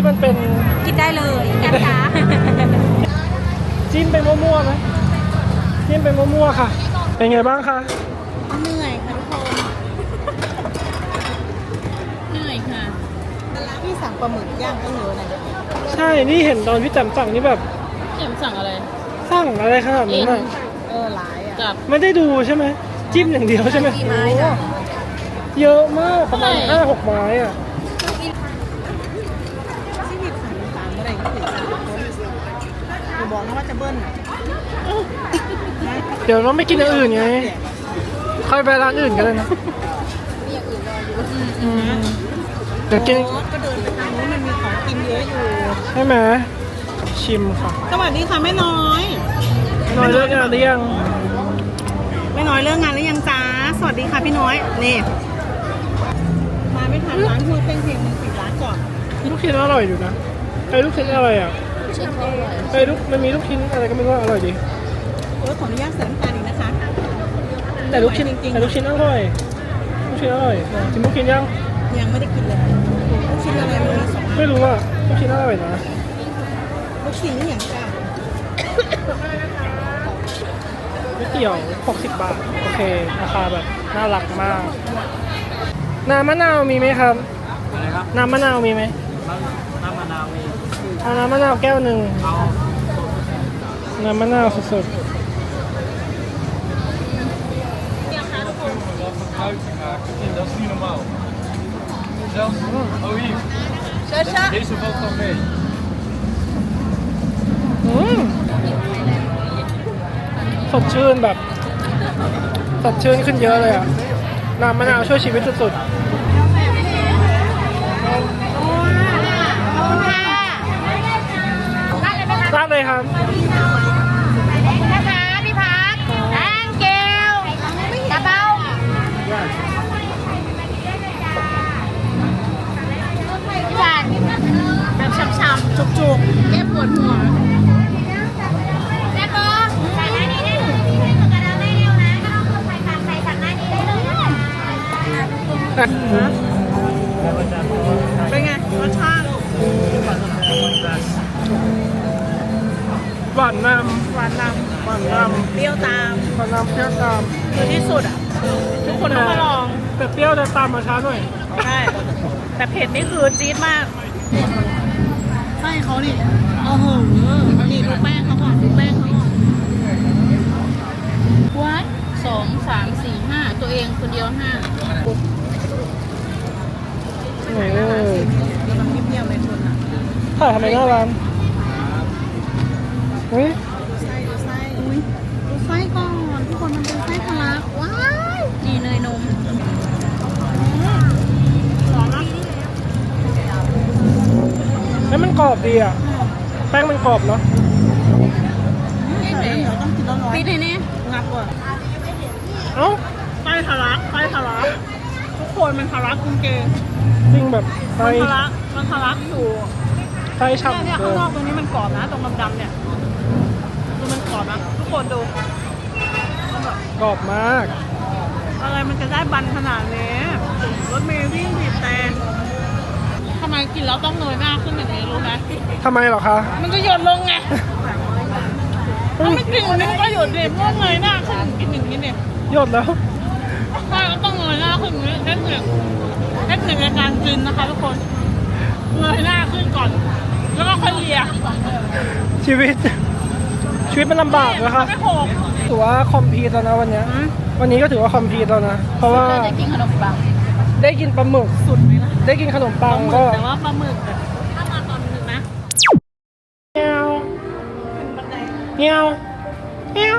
ที่มันเป็นกินได้เลยนะจ๊ะจิ้มไปมั่วๆไหมจิ้มไปมั่วๆค่ะ เป็นไงบ้างคะเหนื่อยค่ะทุกคนเหนื่อยค่ะพี่สั่งปลาหมึกย่างก็เยอะนะใช่นี่เห็นตอนพี่แจ่มสั่งนี่แบบเข็มสั่งอะไร สั่งอะไรขนาดนั้นอะเออหลายอะกับไม่ได้ดูใช่ไหมจิ้มอย่างเดียวใช่ไหมกี่ไม้จ้ะเยอะมากประมาณใช่ห้าหกไม้อะ ที่มีขันตามเมื่อไหร่ก็ถึงสามคนอย่าบอกนะว่า จะเบิ้ลน่ะเดี๋ยวเราไม่กินอย่างอื่นไง ค่อยไปร้านอื่นกันเลยนะอืมเดี๋ยวกิน โอ้ก็เดินไปทางนู้นมันมีของกินเยอะอยู่ ใช่ไหมชิมค่ะสวัสดีค่ะแม่น้อย น้อยเลิกงานหรือยังแม่น้อยเลิกงานหรือยังจ้า สวัสดีค่ะพี่น้อย นี่ มาไม่ทันร้านพูดเพ่งเพลงมันปิดร้านก่อน ลูกชิ้นอร่อยอยู่นะไอ้ลูกชิ้นอะไรอะ ไอ้ลูกมันมีลูกชิ้นอะไรก็ไม่รู้ว่าอร่อยดีเออขออนุญาตเสริมการอีกนะคะแต่ลูกชิ้นจริงๆแต่ลูกชิ้นอร่อยลูกชิ้นอร่อยชิมลูกชิ้นยังยังไม่ได้กินเลยลูกชิ้นอะไรมันมีสองอันไม่รู้อะลูกชิ้นอร่อยนะลูกชิ้นนี่อย่างจ้าก๋วยเตี๋ยว 60 บาท โอเค ราคาแบบน่ารักมาก น้ำมะนาวมีไหมครับ อะไรครับ น้ำมะนาวมีไหมน้ำมะนาวมี เอาน้ำมะนาวแก้วหนึ่งน้ำมะนาวสด En dat is niet normaal. Zelfs, oh hier, เชิญเชิญ deze valt dan mee. อืมสดชื่นแบบ สดชื่นขึ้นเยอะเลยอะ น้ำมะนาวช่วยชีวิตสุดๆ เลยครับนะคะพี่พัดแองเกลกระเป๋าพี่บานแบบช้ำๆจุกๆแก้ปวดหัวแม่โบใส่หน้านี้ได้เลยกระดาษได้เร็วนะก็ต้องเพิ่มไฟตามใส่สั่งหน้านี้ได้เลยเป็นไงรสชาติ หวานนำหวานนหวานนำเปรี้ยวตามำหวานนำเปรี้ยวตามคือที่สุดอะ ทุกคนต้องมาลองแต่เปรี้ยวจะตามมาช้าหน่อยใช่แต่เผ็ดนี่คือจี๊ดมากไส้เขานี่โอ้โหนี่ดูแป้งเขาก่อนดูแป้งเขาก่อนวัดสองสามสี่ห้าตัวเองคนเดียวห้าไหนเอ่ยกำลังเงียบๆเลยคนอะถ่ายทำไมหน้าร้าน เฮ้ยดูไส้ดูไส้อุ้ยดูไส้ก่อนทุกคนมันเป็นไส้ทะลักว้ายจีเนยนมร้อนนะแล้วมันกรอบดีอะ แป้งมันกรอบเนาะไส้เหนียวต้องกินร้อนปิดเลยเนี่ยๆงับก่อนเอ้าไส้ทะลักไส้ทะลักทุกคนมันทะลักจริงจริงแบบๆไส้มันทะลักมันทะลักอยู่ไส้เนี่ยฉ่ำเนี่ยเลข้างยนอกตรงนี้มันกรอบนะตรงดำๆเนี่ยดูมันกร อบนะทุกคนดูมันแบบกรอบมาก อะไรมันจะได้บันขนาดนี้รถเมย์วิ่งบีบแต่ทำไมกินแล้วต้องเงยหน้าขึ้นอย่างนี้รู้ไหมทำไมเหรอคะ มันก็หยดลงไงถ้าไม่กินมันก็หยดดิเพราะว่าเงยหน้าขึ้นกินอย่างนี้เนี่ยหยดแล้วใช่ก็ต้องเงยหน้าขึ้นอย่างนี้เทคนิคเทคนิคในการกินนะคะทุกคนเงยหน้าขึ้นก่อน แล้วก็ค่อยเลียชีวิต ชีวิตมันลำบากนะคะไม่หกถือว่าคอมพลีทแล้วนะวันเนี้ยวันนี้ก็ถือว่าคอมพลีทแล้วนะ เพราะว่าเราจะกินขนมปังได้กินปลาหมึกสุดไหมล่ะได้กินขนมปปัลางหมึก็กแต่ว่าปลาหมึกอะถ้ามาตอนนึงนะ เงี้ยวบันไดเงี้ยวเงี้ยว